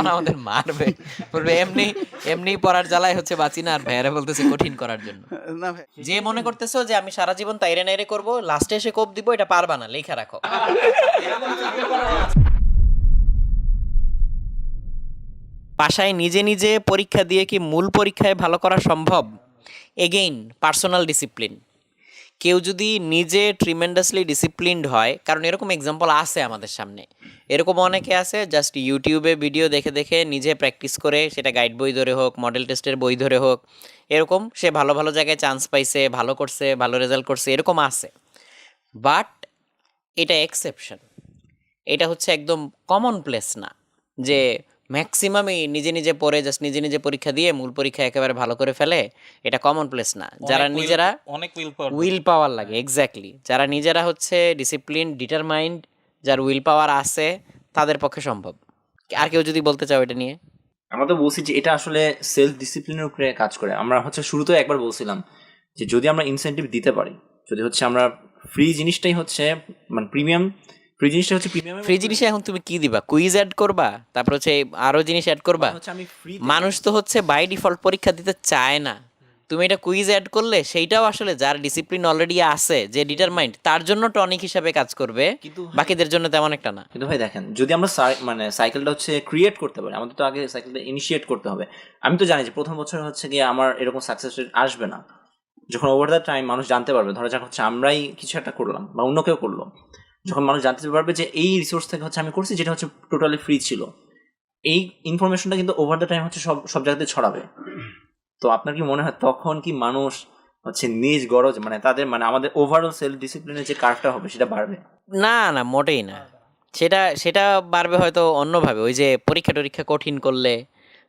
তখন আমাদের মারবে বলবে এমনি এমনি পড়ার জ্বালায় হচ্ছে বাঁচি না আর ভাইয়ারা বলতেছে কঠিন করার জন্য। না ভাই। যে মনে করতেছো যে আমি সারা জীবন তাইরে নাইরে করব লাস্টে এসে কোপ দিব এটা পারবা না লেখা রাখো। বাসায় নিজে নিজে পরীক্ষা দিয়ে কি মূল পরীক্ষায় ভালো করা সম্ভব? এগেইন পার্সোনাল ডিসিপ্লিন কেউ যদি নিজে ট্রিমেন্ডাসলি ডিসিপ্লিনড হয়, কারণ এরকম এক্সাম্পল আছে আমাদের সামনে। এরকম অনেকে আছে জাস্ট ইউটিউবে ভিডিও দেখে দেখে নিজে প্র্যাকটিস করে, সেটা গাইড বই ধরে হোক মডেল টেস্টের বই ধরে হোক, এরকম সে ভালো ভালো জায়গায় চান্স পাইছে, ভালো করছে, ভালো রেজাল্ট করছে, এরকম আছে। বাট এটা এক্সেপশন এটা হচ্ছে একদম কমন প্লেস না, যে ম্যাক্সিমামই নিজে নিজে পড়ে জাস্ট নিজে নিজে পরীক্ষা দিয়ে মূল পরীক্ষা একেবারে ভালো করে ফেলে এটা কমন প্লেস না। যারা নিজেরা অনেক উইল পাওয়ার উইল পাওয়ার লাগে এক্স্যাক্টলি যারা নিজেরা হচ্ছে ডিসিপ্লিন ডিটারমাইন্ড যার উইল পাওয়ার আছে তাদের পক্ষে সম্ভব। আর কেউ যদি বলতে চাও এটা নিয়ে? আমরা তো বলছি যে এটা আসলে সেলফ ডিসিপ্লিনের উপরে কাজ করে। আমরা হচ্ছে শুরুতে একবার বলছিলাম যে যদি আমরা ইনসেন্টিভ দিতে পারি যদি হচ্ছে আমরা ফ্রি জিনিসটাই হচ্ছে মানে প্রিমিয়াম ফ্রি জিনিসটা হচ্ছে প্রিমিয়াম ফ্রি জিনিসে এখন তুমি কি দিবা? কুইজ অ্যাড করবা? তারপর হচ্ছে আরও জিনিস অ্যাড করবা? হচ্ছে আমি ফ্রি মানুষ তো হচ্ছে বাই ডিফল্ট পরীক্ষা দিতে চায় না। তুমি এটা কুইজ অ্যাড করলে সেইটাও আসলে যার ডিসিপ্লিন অলরেডি আছে যে ডিটারমাইন্ড তার জন্য টনিক হিসাবে কাজ করবে। কিন্তু বাকিদের জন্য তেমন একটা না। কিন্তু ভাই দেখেন যদি আমরা মানে সাইকেলটা হচ্ছে ক্রিয়েট করতে পারি আমাদের তো আগে সাইকেলটা ইনিশিয়েট করতে হবে। আমি তো জানি যে প্রথম বছর হচ্ছে গিয়ে আমার এরকম সাকসেস রেট আসবে না। যখন ওভার দ্য টাইম মানুষ জানতে পারবে ধরো যাক হচ্ছে আমরাই কিছু একটা করলাম বা অন্য কেউ করল। যখন মানুষ জানতে পারবে যে এই রিসোর্স থেকে হচ্ছে আমি করছি, যেটা হচ্ছে টোটালি ফ্রি ছিল। এই ইনফরমেশনটা কিন্তু ওভার দ্য টাইম হচ্ছে সব সব জায়গাতে ছড়াবে। তো আপনার কি মনে হয় তখন কি মানুষ হচ্ছে নিজ গরজ মানে তাদের মানে আমাদের ওভারঅল সেলফ ডিসিপ্লিনের যে কার্ভটা হবে সেটা বাড়বে? না না, মোটেই না। সেটা সেটা বাড়বে হয়তো অন্যভাবে। ওই যে পরীক্ষা টরীক্ষা কঠিন করলে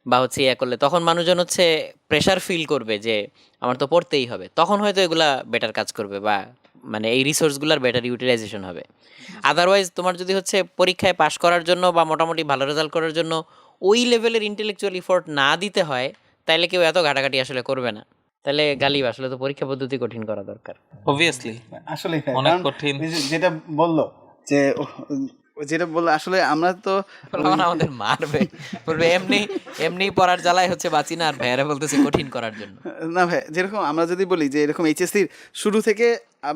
বা হচ্ছে ইয়ে করলে তখন মানুষজন হচ্ছে প্রেশার ফিল করবে যে আমার তো পড়তেই হবে। তখন হয়তো এগুলা বেটার কাজ করবে বা মানে এই রিসোর্সগুলোর বেটার ইউটিলাইজেশন হবে। আদারওয়াইজ তোমার যদি হচ্ছে পরীক্ষায় পাশ করার জন্য বা মোটামুটি ভালো রেজাল্ট করার জন্য ওই লেভেলের ইন্টেলেকচুয়াল ইফোর্ট না দিতে হয় তাহলে কেউ এত ঘাটাঘাটি আসলে করবে না। তাহলে গালিব আসলে তো পরীক্ষা পদ্ধতি কঠিন করা দরকার। অবভিয়াসলি আসলে অনেক কঠিন। যেটা বলল যে যেটা বলল আসলে আমরা তো আমাদের মারবে। বলবে এমনি এমনি পড়ার জ্বালায় হচ্ছে বাঁচি না আর ভাইয়ারা বলতেছে কঠিন করার জন্য। না ভাই যেরকম আমরা যদি বলি যে এরকম এইচএসসির শুরু থেকে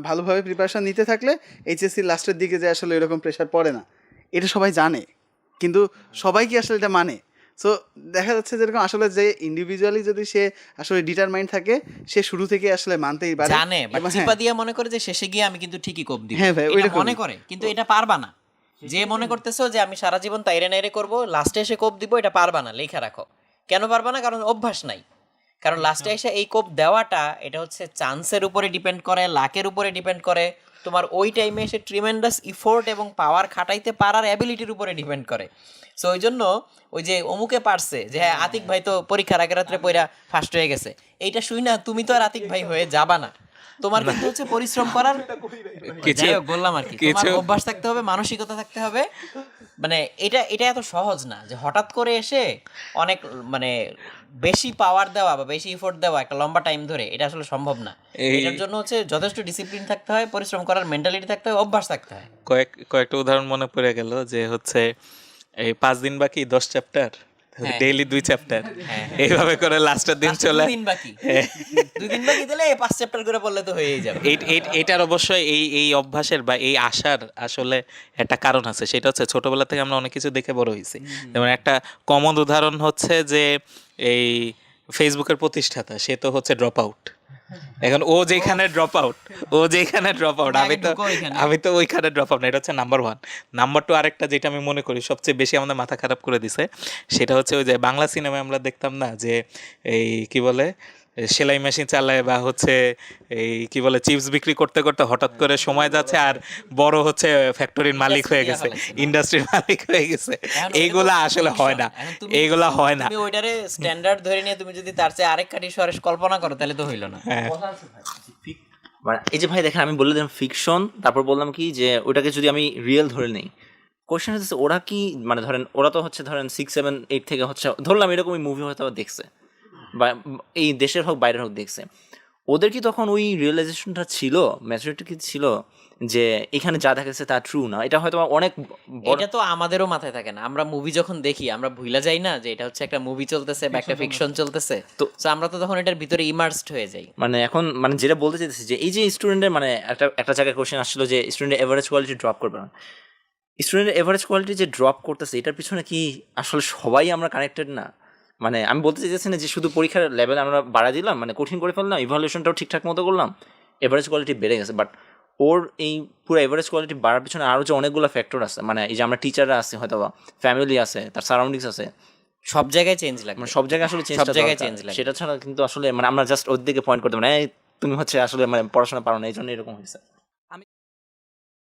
ভালোভাবে প্রিপারেশন নিতে থাকলে এইচএসসির লাস্টের দিকে যে আসলে এরকম প্রেশার পড়ে না। এটা সবাই জানে কিন্তু সবাই কি আসলে এটা মানে? সো দেখা যাচ্ছে যেরকম আসলে যে ইন্ডিভিজুয়ালি যদি সে আসলে ডিটারমাইন্ড থাকে সে শুরু থেকে আসলে মানতেই পারে। জানে বাট চিপা হ্যাঁ, দিয়া মনে করে যে শেষে গিয়ে আমি কিন্তু ঠিকই কোপ দিব। হ্যাঁ ভাই, ওইরকমই। মনে করে কিন্তু এটা পারবা না। যে মনে করতেছো যে আমি সারা জীবন তাইরে নাইরে করব লাস্টে এসে কোপ দিব এটা পারবা না লেখা রাখো। কেন পারবা না? কারণ অভ্যাস নাই। কারণ লাস্টে এসে এই কোপ দেওয়াটা এটা হচ্ছে চান্সের উপরে ডিপেন্ড করে লাকের উপরে ডিপেন্ড করে। তোমার ওই টাইমে এসে ট্রিমেন্ডাস ইফোর্ট এবং পাওয়ার খাটাইতে পারার অ্যাবিলিটির উপরে ডিপেন্ড করে। সো ওই জন্য ওই যে অমুকে পারছে যে হ্যাঁ আতিক ভাই তো পরীক্ষার আগে রাত্রে পয়রা ফার্স্ট হয়ে গেছে। এইটা শুই না তুমি তো আর আতিক ভাই হয়ে যাবা না। তোমার কিন্তু হচ্ছে পরিশ্রম করার কিছু- বললাম আর কি। তোমার অভ্যাস থাকতে হবে মানসিকতা থাকতে হবে। মানে এটা এটা এত সহজ না যে হঠাৎ করে এসে অনেক মানে বেশি পাওয়ার দেওয়া বা বেশি এফোর্ট দেওয়া একটা লম্বা টাইম ধরে এটা আসলে সম্ভব না। এটার জন্য হচ্ছে যথেষ্ট ডিসিপ্লিন থাকতে হয় পরিশ্রম করার মেন্টালিটি থাকতে হয় অভ্যাস থাকতে হয়। কয়েক কয়েকটা উদাহরণ মনে পড়ে গেল যে হচ্ছে এই পাঁচ দিন বাকি দশ চ্যাপ্টার। ডেইলি দুই চ্যাপ্টার এইভাবে করে লাস্টের দিন চলে। দুই দিন বাকি। দুই দিন বাকি দিলে পাঁচ চ্যাপ্টার করে পড়লে তো হয়েই যাবে। এটার অবশ্যই এই এই অভ্যাসের বা এই আশার আসলে একটা কারণ আছে। সেটা হচ্ছে ছোটবেলা থেকে আমরা অনেক কিছু দেখে বড় হয়েছি। যেমন একটা কমন উদাহরণ হচ্ছে যে এই ফেসবুকের প্রতিষ্ঠাতা সে তো হচ্ছে ড্রপ আউট এখন ও যেখানে ড্রপ আউট ও যেখানে ড্রপ আউট আমি তো আমি তো ওইখানে ড্রপ আউট এটা হচ্ছে নাম্বার ওয়ান নাম্বার টু আরেকটা যেটা আমি মনে করি সবচেয়ে বেশি আমাদের মাথা খারাপ করে দিছে সেটা হচ্ছে ওই যে বাংলা সিনেমায় আমরা দেখতাম না যে এই কি বলে সেলাই মেশিন চালায় বা হচ্ছে এই কি বলে চিপস বিক্রি করতে করতে হঠাৎ করে সময় যাচ্ছে আর বড় হচ্ছে ফ্যাক্টরির মালিক হয়ে গেছে ইন্ডাস্ট্রির মালিক হয়ে গেছে। এইগুলা আসলে হয় না। এইগুলা হয় না। তুমি ওইটারে স্ট্যান্ডার্ড ধরে নিয়ে তুমি যদি তার চেয়ে আরেক কাটি সরেস কল্পনা করো তাহলে তো হইল না। হ্যাঁ। মানে এই যে ভাই দেখেন আমি বলে দিলাম ফিকশন তারপর বললাম কি যে ওটাকে যদি আমি রিয়েল ধরে নেই। কোয়েশ্চেন হচ্ছে ওরা কি মানে ধরেন ওরা তো হচ্ছে ধরেন সিক্স সেভেন এইট থেকে হচ্ছে ধরলাম এরকমই মুভি হয়তো দেখছে। বা এই দেশের হোক বাইরের হোক দেখছে। ওদের কি তখন ওই রিয়েলাইজেশনটা ছিল? ম্যাচুরিটি কি ছিল? যে এখানে যা দেখাচ্ছে তা ট্রু না? এটা হয়তো অনেক এটা তো আমাদেরও মাথায় থাকে না। আমরা মুভি যখন দেখি আমরা ভুলা যাই না যে এটা হচ্ছে একটা মুভি চলতেছে বা একটা ফিকশন চলতেছে। তো তো- আমরা তো তখন এটার ভিতরে ইমার্সড হয়ে যাই। মানে এখন মানে যেটা বলতে চাইতেছি যে এই যে স্টুডেন্টের মানে একটা একটা জায়গায় কোশ্চেন আসছিল যে স্টুডেন্টের এভারেজ কোয়ালিটি ড্রপ করবে না। স্টুডেন্টের এভারেজ কোয়ালিটি যে ড্রপ করতেছে এটার পিছনে কি আসলে সবাই আমরা কানেক্টেড না? মানে আমি বলতে চাইতেছি না যে শুধু পরীক্ষার লেভেল আমরা বাড়া দিলাম মানে কঠিন করে ফেললাম ইভালুয়েশনটাও ঠিকঠাক মতো করলাম এভারেজ কোয়ালিটি বেড়ে গেছে বাট ওর এই পুরো এভারেজ কোয়ালিটি বাড়ার পিছনে আরও যে অনেকগুলো ফ্যাক্টর আছে মানে এই যে আমরা টিচাররা আছে হয়তো বা ফ্যামিলি আছে তার সারাউন্ডিংস আছে সব জায়গায় চেঞ্জ লাগবে। মানে সব জায়গায় আসলে চেঞ্জ সব জায়গায় change লাগে। সেটা ছাড়া কিন্তু আসলে মানে আমরা জাস্ট ওর দিকে পয়েন্ট করতে মানে তুমি হচ্ছে আসলে মানে পড়াশোনা পারো না এই জন্য এরকম হয়েছে।